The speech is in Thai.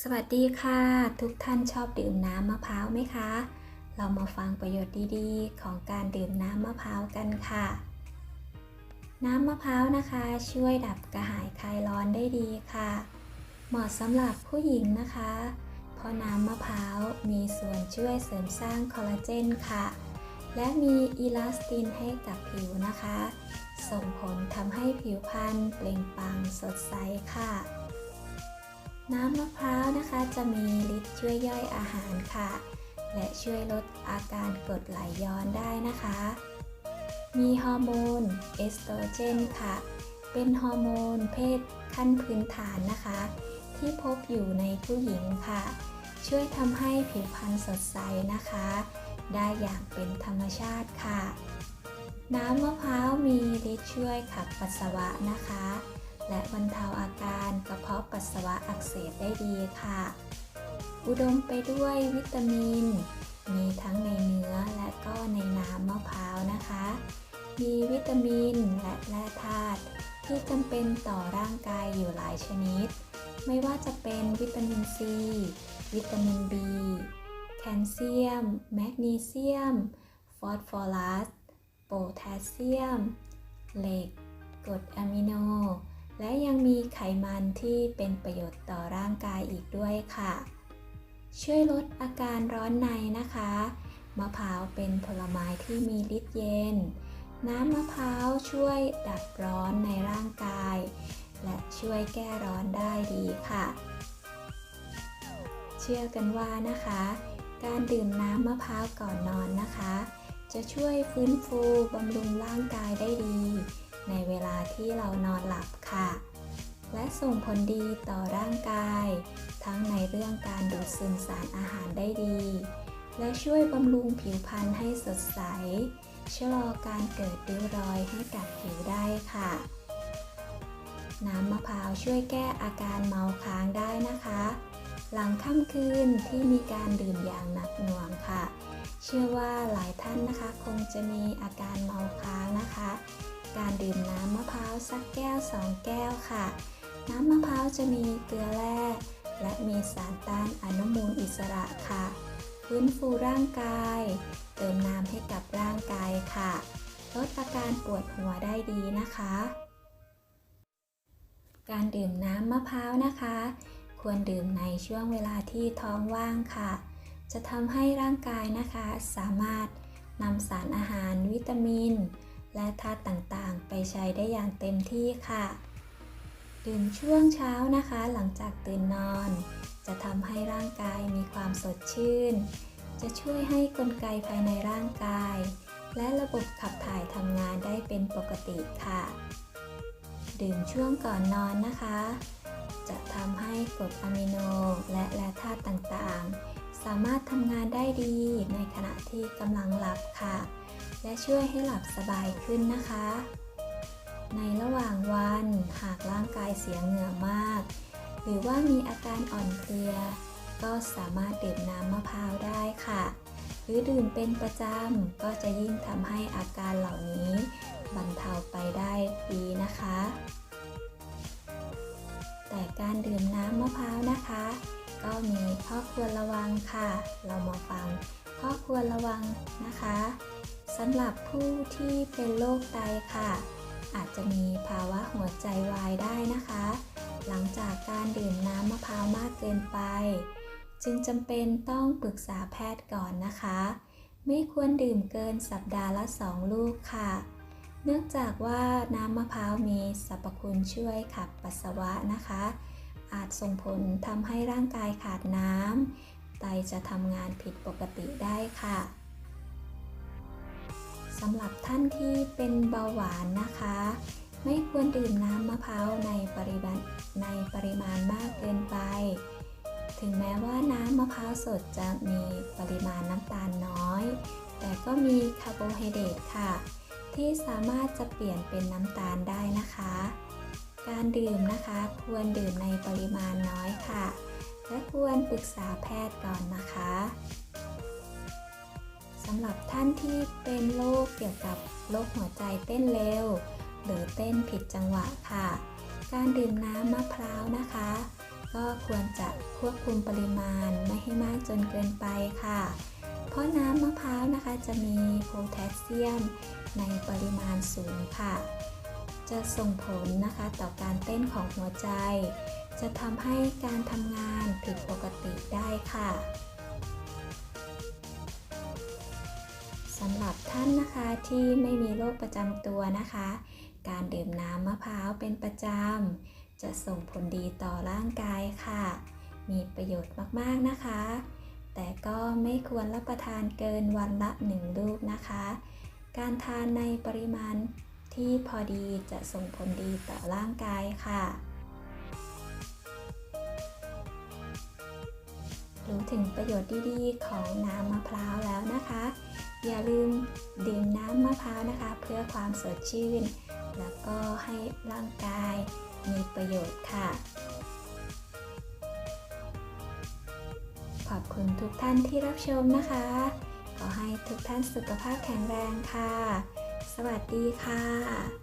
สวัสดีค่ะ ทุกท่านชอบดื่มน้ำมะพร้าวไหมคะ เรามาฟังประโยชน์ดีๆ ของการดื่มน้ำมะพร้าวกันค่ะ น้ำมะพร้าวนะคะ ช่วยดับกระหายคลายร้อนได้ดีค่ะ เหมาะสำหรับผู้หญิงนะคะ เพราะน้ำมะพร้าวมีส่วนช่วยเสริมสร้างคอลลาเจนค่ะ และมีอีลาสตินให้กับผิวนะคะ ส่งผลทำให้ผิวพรรณเปล่งปลั่งสดใสค่ะ น้ำมะพร้าวนะคะจะมีฤทธิ์ช่วยย่อยอาหารค่ะ และช่วยลดอาการกรดไหลย้อนได้นะคะ มีฮอร์โมนเอสโตรเจนค่ะ เป็นฮอร์โมนเพศขั้นพื้นฐานนะคะ ที่พบอยู่ในผู้หญิงค่ะ ช่วยทำให้ผิวพรรณสดใสนะคะ ได้อย่างเป็นธรรมชาติค่ะ น้ำมะพร้าวมีฤทธิ์ช่วยขับปัสสาวะนะคะ และบรรเทาอาการกระเพาะปัสสาวะอักเสบได้ดีค่ะ อุดมไปด้วยวิตามิน มีทั้งในเนื้อและก็ในน้ำมะพร้าวนะคะ มีวิตามินและแร่ธาตุที่จำเป็นต่อร่างกายอยู่หลายชนิด ไม่ว่าจะเป็นวิตามินซี วิตามิน B แคลเซียม แมกนีเซียม ฟอสฟอรัส โพแทสเซียม เหล็ก กรดอะมิโน และยังมีไขมันที่เป็นประโยชน์ต่อร่างกายอีกด้วยค่ะ ช่วยลดอาการร้อนในนะคะ มะพร้าวเป็นผลไม้ที่มีฤทธิ์เย็น น้ำมะพร้าวช่วยดับร้อนในร่างกาย และช่วยแก้ร้อนได้ดีค่ะ เชื่อกันว่านะคะ การดื่มน้ำมะพร้าวก่อนนอนนะคะ จะช่วยฟื้นฟูบำรุงร่างกายได้ดี ในเวลาที่เรานอนหลับค่ะ และส่งผลดีต่อร่างกาย ทั้งในเรื่องการดูดซึมสารอาหารได้ดี และช่วยบำรุงผิวพรรณให้สดใส ชะลอการเกิดริ้วรอยให้กับผิวได้ค่ะ น้ำมะพร้าวช่วยแก้อาการเมาค้างได้นะคะ หลังค่ำคืนที่มีการดื่มอย่างหนักหน่วงค่ะ เชื่อว่าหลายท่านนะคะคงจะมีอาการเมาค้างนะคะ การดื่มน้ำมะพร้าวสักแก้ว 2 แก้วค่ะ น้ำมะพร้าวจะมีเกลือแร่และมีสารต้านอนุมูลอิสระค่ะฟื้นฟูร่างกาย เติมน้ำให้กับร่างกายค่ะ ลดอาการปวดหัวได้ดีนะคะ การดื่มน้ำมะพร้าวนะคะ ควรดื่มในช่วงเวลาที่ท้องว่างค่ะ จะทำให้ร่างกายนะคะสามารถนำสารอาหารวิตามิน และธาตุต่างๆ ไปใช้ได้อย่างเต็มที่ค่ะดื่มช่วงเช้านะคะหลังจากตื่นนอน จะทำให้ร่างกายมีความสดชื่น จะช่วยให้กลไกภายในร่างกาย และระบบขับถ่ายทำงานได้เป็นปกติค่ะ ดื่มช่วงก่อนนอนนะคะ จะทำให้กรดอะมิโนและแร่ธาตุต่างๆ สามารถทำงานได้ดีในขณะที่กำลังหลับค่ะ และช่วยให้หลับสบายขึ้นนะคะ ในระหว่างวันหากร่างกายเสียเหงื่อมาก หรือว่ามีอาการอ่อนเพลีย ก็สามารถดื่มน้ำมะพร้าวได้ค่ะ หรือดื่มเป็นประจำก็จะยิ่งทำให้อาการเหล่านี้บรรเทาไปได้ดีนะคะ แต่การดื่มน้ำมะพร้าวนะคะ ก็มีข้อควรระวังค่ะ เรามาฟังข้อควรระวังนะคะำหรับผู้ที่เป็นโรคไตค่ะ อาจจะมีภาวะหัวใจวายได้นะคะ หลังจากการดื่มน้ำมะพร้าวมากเกินไป จึงจำเป็นต้องปรึกษาแพทย์ก่อนนะคะ ไม่ควรดื่มเกินสัปดาห์ละ 2 ลูกค่ะ เนื่องจากว่าน้ำมะพร้าวมีสรรพคุณช่วยขับปัสสาวะนะคะ อาจส่งผลทำให้ร่างกายขาดน้ำไตจะทำงานผิดปกติได้ค่ะ สำหรับท่านที่เป็นเบาหวานนะคะ ไม่ควรดื่มน้ำมะพร้าวในปริมาณในปริมาณมากเกินไป ถึงแม้ว่าน้ำมะพร้าวสดจะมีปริมาณน้ำตาลน้อย แต่ก็มีคาร์โบไฮเดรตค่ะ ที่สามารถจะเปลี่ยนเป็นน้ำตาลได้นะคะ การดื่มนะคะควรดื่มในปริมาณน้อยค่ะ และควรปรึกษาแพทย์ก่อนนะคะำหรับท่านที่เป็นโรคเกี่ยวกับโรคหัวใจเต้นเร็ว หรือเต้นผิดจังหวะค่ะ การดื่มน้ำมะพร้าวนะคะ ก็ควรจะควบคุมปริมาณไม่ให้มากจนเกินไปค่ะ เพราะน้ำมะพร้าวนะคะจะมีโพแทสเซียมในปริมาณสูงค่ะ จะส่งผลนะคะต่อการเต้นของหัวใจ จะทำให้การทำงานผิดปกติได้ค่ะ สำหรับท่านนะคะที่ไม่มีโรคประจำตัวนะคะ การดื่มน้ำมะพร้าวเป็นประจำ จะส่งผลดีต่อร่างกายค่ะ มีประโยชน์มากๆนะคะ แต่ก็ไม่ควรรับประทานเกินวันละหนึ่งลูกนะคะ การทานในปริมาณที่พอดีจะส่งผลดีต่อร่างกายค่ะ รู้ถึงประโยชน์ดีๆของน้ำมะพร้าวแล้วนะคะ อย่าลืมดื่มน้ำมะพร้าวนะคะ เพื่อความสดชื่น แล้วก็ให้ร่างกายมีประโยชน์ค่ะ ขอบคุณทุกท่านที่รับชมนะคะ ขอให้ทุกท่านสุขภาพแข็งแรงค่ะ สวัสดีค่ะ